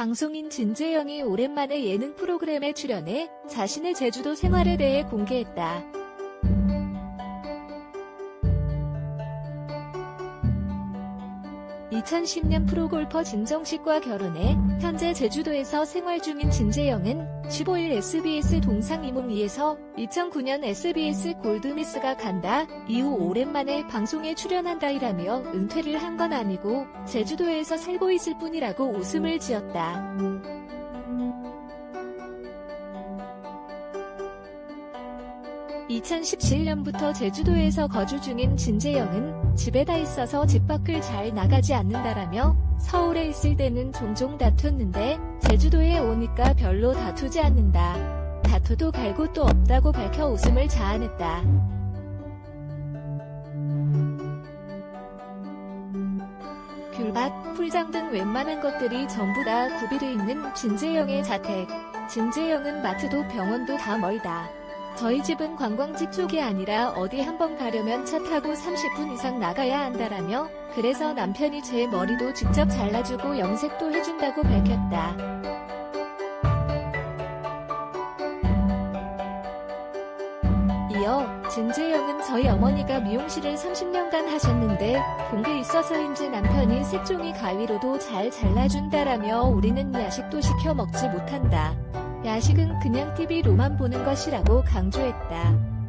방송인 진재영이 오랜만에 예능 프로그램에 출연해 자신의 제주도 생활에 대해 공개했다. (2010년) 프로골퍼 진정식과 결혼해 현재 제주도에서 생활 중인 진재영은 15일 SBS 동상 이몽리에서 2009년 SBS 골드미스가 간다 이후 오랜만에 방송에 출연한다이라며 은퇴를 한 건 아니고 제주도에서 살고 있을 뿐이라고 웃음을 지었다. (2017년부터) 제주도에서 거주 중인 진재영은 집에 다 있어서 집 밖을 잘 나가지 않는다라며 서울에 있을 때는 종종 다퉜는데 제주도에 오니까 별로 다투지 않는다. 다투도 갈 곳도 없다고 밝혀 웃음을 자아냈다. 귤밭, 풀장 등 웬만한 것들이 전부 다 구비돼 있는 진재영의 자택. 진재영은 마트도 병원도 다 멀다. 저희 집은 관광지 쪽이 아니라 어디 한번 가려면 차 타고 30분 이상 나가야 한다라며 그래서 남편이 제 머리도 직접 잘라주고 염색도 해준다고 밝혔다. 이어 진재영은 저희 어머니가 미용실을 30년간 하셨는데 본 게 있어서인지 남편이 색종이 가위로도 잘 잘라준다라며 우리는 야식도 시켜 먹지 못한다. 야식은 그냥 TV로만 보는 것이라고 강조했다.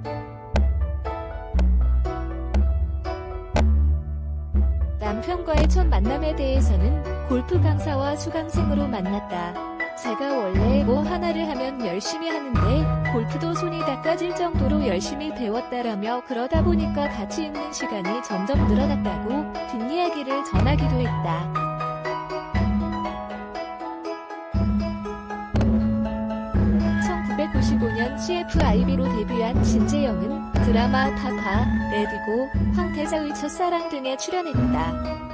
남편과의 첫 만남에 대해서는 골프 강사와 수강생으로 만났다. 제가 원래 뭐 하나를 하면 열심히 하는데 골프도 손이 다 까질 정도로 열심히 배웠다라며 그러다 보니까 같이 있는 시간이 점점 늘어났다고 뒷이야기를 전하기도 했다. CFIB로 데뷔한 진재영은 드라마 파파, 레디고, 황태자의 첫사랑 등에 출연했다.